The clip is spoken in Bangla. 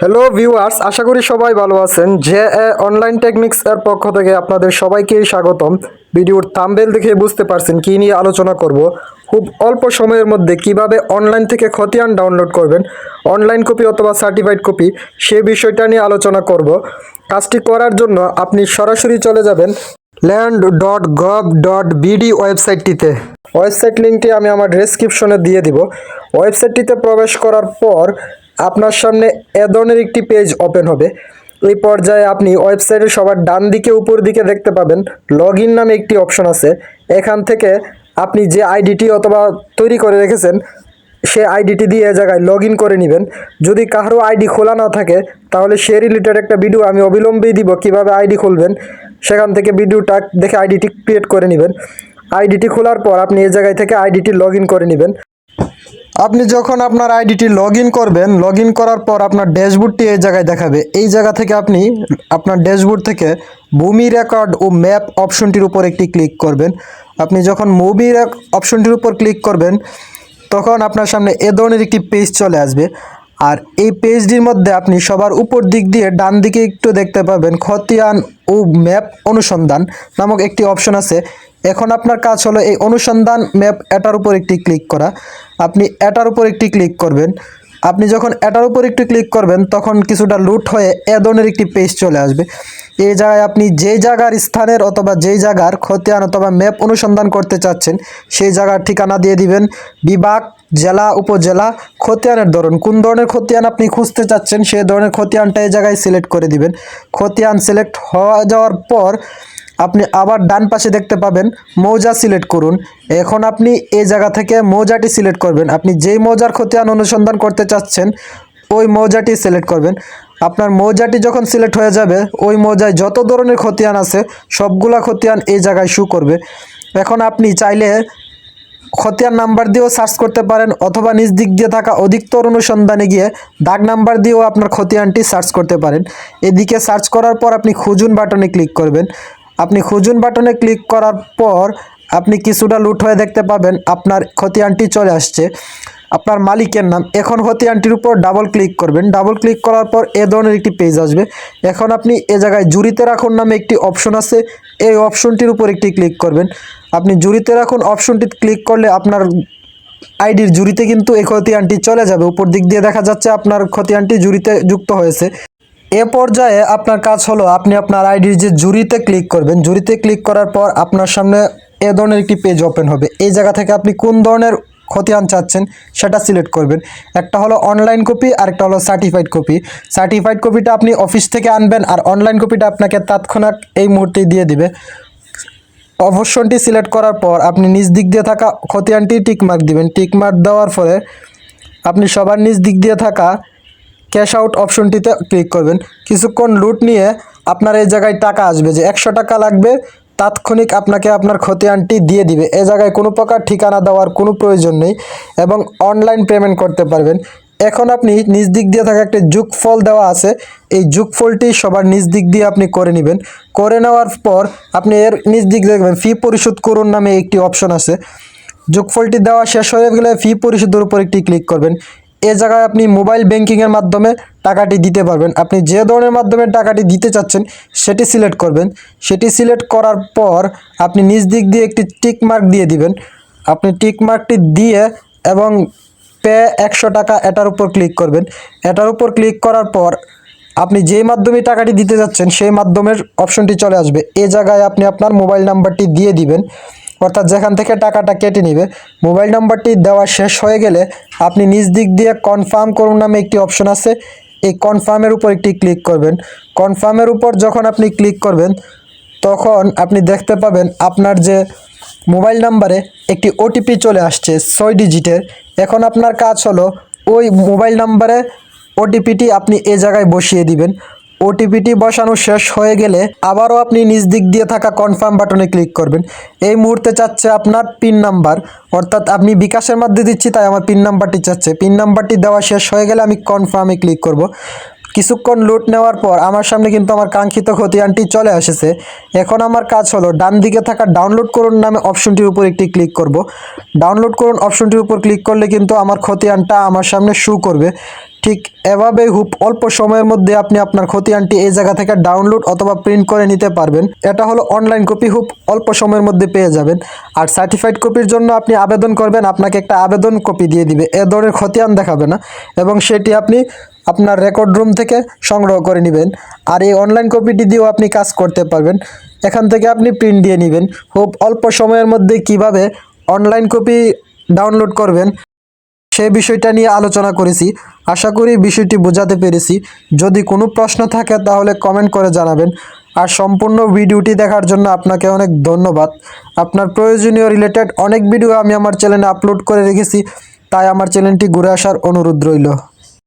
হ্যালো ভিউয়ার্স আশা করি সবাই ভালো আছেন। যে অনলাইন টেকনিক্স এর পক্ষ থেকে আপনাদের সবাইকে স্বাগতম। ভিডিওর থাম্বেল দেখে বুঝতে পারছেন কী নিয়ে আলোচনা করব। খুব অল্প সময়ের মধ্যে কীভাবে অনলাইন থেকে খতিয়ান ডাউনলোড করবেন অনলাইন কপি অথবা সার্টিফাইড কপি সে বিষয়টা নিয়ে আলোচনা করব। কাজটি করার জন্য আপনি সরাসরি চলে যাবেন land dot gov dot BD ওয়েবসাইটটিতে। Website লিঙ্কটি আমি আমার ডেসক্রিপশনে দিয়ে দিব। ওয়েবসাইটটিতে প্রবেশ করার পর আপনার সামনে এ ধরনের একটি পেজ ওপেন হবে। এই পর্যায়ে আপনি ওয়েবসাইটের সবার ডান দিকে, উপর দিকে দেখতে পাবেন। লগ ইন নামে একটি অপশন আছে। এখান থেকে আপনি যে আইডিটি অথবা তৈরি করে রেখেছেন, সে আইডিটি দিয়ে এ জায়গায় লগ ইন করে নেবেন। যদি কারও আইডি খোলা না থাকে, তাহলে সে রিলেটেড একটা ভিডিও আমি অবিলম্বেই দিব কীভাবে আইডি খুলবেন। সেখান থেকে ভিডিওটা দেখে আইডিটি ক্রিয়েট করে নেবেন। আইডিটি খোলার পর আপনি এ জায়গায় থেকে আইডিটি লগ ইন করে নেবেন। আপনি যখন আপনার আইডিটি লগ করবেন লগ করার পর আপনার ড্যাশবোর্ডটি এই জায়গায় দেখাবে। এই জায়গা থেকে আপনি আপনার ড্যাশবোর্ড থেকে ভূমি রেকর্ড ও ম্যাপ অপশনটির উপর একটি ক্লিক করবেন। আপনি যখন মুভি অপশনটির উপর ক্লিক করবেন, তখন আপনার সামনে এ ধরনের একটি পেজ চলে আসবে। আর এই পেজটির মধ্যে আপনি সবার উপর দিক দিয়ে ডান দিকে একটু দেখতে পাবেন খতিয়ান ও ম্যাপ অনুসন্ধান নামক একটি অপশন আছে। এখন আপনার কাজ হলো এই অনুসন্ধান ম্যাপ এটার উপর একটি ক্লিক করা। আপনি এটার উপর একটি ক্লিক করবেন। আপনি যখন এটার উপর একটু ক্লিক করবেন, তখন কিছুটা লুট হয়ে এ ধরনের একটি পেজ চলে আসবে। এই জায়গায় আপনি যেই জায়গার স্থানের অথবা যেই জায়গার খতিয়ান অথবা ম্যাপ অনুসন্ধান করতে চাচ্ছেন, সেই জায়গার ঠিকানা দিয়ে দিবেন। বিভাগ, জেলা, উপজেলা, খতিয়ানের ধরন। কোন ধরনের খতিয়ান আপনি খুঁজতে চাচ্ছেন সেই ধরনের খতিয়ানটা এই জায়গায় সিলেক্ট করে দিবেন। খতিয়ান সিলেক্ট হওয়া যাওয়ার পর আপনি আবার ডান পাশে দেখতে পাবেন মৌজা সিলেক্ট করুন। এখন আপনি এই জায়গা থেকে মৌজাটি সিলেক্ট করবেন। আপনি যেই মৌজার খতিয়ান অনুসন্ধান করতে চাচ্ছেন, ওই মৌজাটি সিলেক্ট করবেন। আপনার মৌজাটি যখন সিলেক্ট হয়ে যাবে, ওই মৌজায় যত ধরনের খতিয়ান আছে, সবগুলা খতিয়ান এই জায়গায় শু করবে। এখন আপনি চাইলে খতিয়ান নাম্বার দিয়েও সার্চ করতে পারেন অথবা নিজ দিক দিয়ে থাকা অধিকতর অনুসন্ধানে গিয়ে দাগ নাম্বার দিয়েও আপনার খতিয়ানটি সার্চ করতে পারেন। এদিকে সার্চ করার পর আপনি খুঁজুন বাটনে ক্লিক করবেন। আপনি খুঁজুন বাটনে ক্লিক করার পর আপনি কিছুটা লুট হয়ে দেখতে পাবেন আপনার খতিয়ানটি চলে আসছে। আপনার মালিকের নাম। এখন খতিয়ানটির উপর ডাবল ক্লিক করবেন। ডাবল ক্লিক করার পর এ ধরনের একটি পেজ আসবে। এখন আপনি এ জায়গায় জুরিতে রাখুন নামে একটি অপশন আছে। এই অপশনটির উপর একটি ক্লিক করবেন। আপনি জুরিতে রাখুন অপশনটি ক্লিক করলে আপনার আইডির জুরিতে কিন্তু এই খতিয়ানটি চলে যাবে। উপর দিক দিয়ে দেখা যাচ্ছে আপনার খতিয়ানটি জুরিতে যুক্ত হয়েছে। এ পর্যায়ে আপনার কাজ হলো, আপনি আপনার আইডির যে জুরিতে ক্লিক করবেন, জুরিতে ক্লিক করার পর আপনার সামনে এ ধরনের একটি পেজ ওপেন হবে। এই জায়গা থেকে আপনি কোন ধরনের খতিয়ান চাচ্ছেন সেটা সিলেক্ট করবেন। একটা হলো অনলাইন কপি আর একটা হলো সার্টিফাইড কপি সার্টিফাইড কপিটা আপনি অফিস থেকে আনবেন আর অনলাইন কপিটা আপনাকে তৎক্ষণাৎ এই মুহূর্তেই দিয়ে দিবে। অপশনটি সিলেক্ট করার পর আপনি নিজ দিক দিয়ে থাকা খতিয়ানটি টিকমার্ক দিবেন। টিকমার্ক দেওয়ার ফলে আপনি সবার নিজ দিক দিয়ে থাকা ক্যাশ আউট অপশনটিতে ক্লিক করবেন। কিছুক্ষণ লুট নিয়ে আপনার এই জায়গায় টাকা আসবে। যে একশো টাকা লাগবে, তাৎক্ষণিক আপনাকে আপনার খতিয়ানটি দিয়ে দিবে। এ জায়গায় কোনো প্রকার ঠিকানা দেওয়ার কোনো প্রয়োজন নেই এবং অনলাইন পেমেন্ট করতে পারবেন। এখন আপনি নিজ দিক দিয়ে থাকা একটা যুগফল দেওয়া আছে। এই যুগফলটি সবার নিজ দিক দিয়ে আপনি করে নেবেন। করে নেওয়ার পর আপনি এর নিজ দিক দেখবেন, ফি পরিশোধ করুন নামে একটি অপশন আছে। যোগফলটি দেওয়া শেষ হয়ে গেলে ফি পরিশোধের উপর একটি ক্লিক করবেন। এ জায়গায় আপনি মোবাইল ব্যাংকিংয়ের মাধ্যমে টাকাটি দিতে পারবেন। আপনি যে ধরনের মাধ্যমে টাকাটি দিতে চাচ্ছেন, সেটি সিলেক্ট করবেন। সেটি সিলেক্ট করার পর আপনি নিজ দিক দিয়ে একটি টিক মার্ক দিয়ে দিবেন। আপনি টিক মার্কটি দিয়ে এবং পে একশো টাকা এটার উপর ক্লিক করবেন। এটার উপর ক্লিক করার পর আপনি যেই মাধ্যমে টাকাটি দিতে যাচ্ছেন সেই মাধ্যমের অপশনটি চলে আসবে। এ জায়গায় আপনি আপনার মোবাইল নাম্বারটি দিয়ে দিবেন। অর্থাৎ যেখান থেকে টাকাটা কেটে নেবে, মোবাইল নাম্বারটি দেওয়া শেষ হয়ে গেলে আপনি নিজ দিক দিয়ে কনফার্ম করুন নামে একটি অপশন আছে। এই কনফার্মের উপর একটি ক্লিক করবেন। কনফার্মের উপর যখন আপনি ক্লিক করবেন, তখন আপনি দেখতে পাবেন আপনার যে মোবাইল নাম্বারে একটি ওটিপি চলে আসছে, ছয় ডিজিটের। এখন আপনার কাজ হলো, ওই মোবাইল নাম্বারে ওটিপিটি আপনি এ জায়গায় বসিয়ে দিবেন। ওটিপিটি বসানো শেষ হয়ে গেলে আবারও আপনি নিজ দিক দিয়ে থাকা কনফার্ম বাটনে ক্লিক করবেন। এই মুহূর্তে চাচ্ছে আপনার পিন নাম্বার অর্থাৎ আমি বিকাশের মধ্যে দিচ্ছি, তাই আমার পিন নাম্বারটি চাচ্ছে। পিন নাম্বারটি দেওয়া শেষ হয়ে গেলে আমি কনফার্মে ক্লিক করব। কিছুক্ষণ লুট নেওয়ার পর আমার সামনে কিন্তু আমার কাঙ্ক্ষিত খতিয়ানটি চলে এসেছে। এখন আমার কাজ হলো ডান দিকে থাকা ডাউনলোড করুন নামে অপশনটির উপর একটি ক্লিক করব। ডাউনলোড করুন অপশনটির উপর ক্লিক করলে কিন্তু আমার খতিয়ানটা আমার সামনে শু করবে। ঠিক এভাবে খুব অল্প সময়ের মধ্যে আপনি আপনার খতিয়ানটি এই জায়গা থেকে ডাউনলোড অথবা প্রিন্ট করে নিতে পারবেন। এটা হলো অনলাইন কপি হুপ, অল্প সময়ের মধ্যে পেয়ে যাবেন। আর সার্টিফাইড কপির জন্য আপনি আবেদন করবেন, আপনাকে একটা আবেদন কপি দিয়ে দিবে। এ ধরনের খতিয়ান দেখাবে না। এবং সেটি আপনি আপনার রেকর্ড রুম থেকে সংগ্রহ করে নেবেন। আর এই অনলাইন কপিটি দিয়েও আপনি কাজ করতে পারবেন। এখান থেকে আপনি প্রিন্ট দিয়ে নেবেন। খুব অল্প সময়ের মধ্যে কীভাবে অনলাইন কপি ডাউনলোড করবেন সেই বিষয়টা নিয়ে আলোচনা করেছি। আশা করি বিষয়টি বোঝাতে পেরেছি। যদি কোনো প্রশ্ন থাকে, তাহলে কমেন্ট করে জানাবেন। আর সম্পূর্ণ ভিডিওটি দেখার জন্য আপনাকে অনেক ধন্যবাদ। আপনার প্রয়োজনীয় রিলেটেড অনেক ভিডিও আমি আমার চ্যানেলে আপলোড করে রেখেছি। তাই আমার চ্যানেলটি ঘুরে আসার অনুরোধ রইল।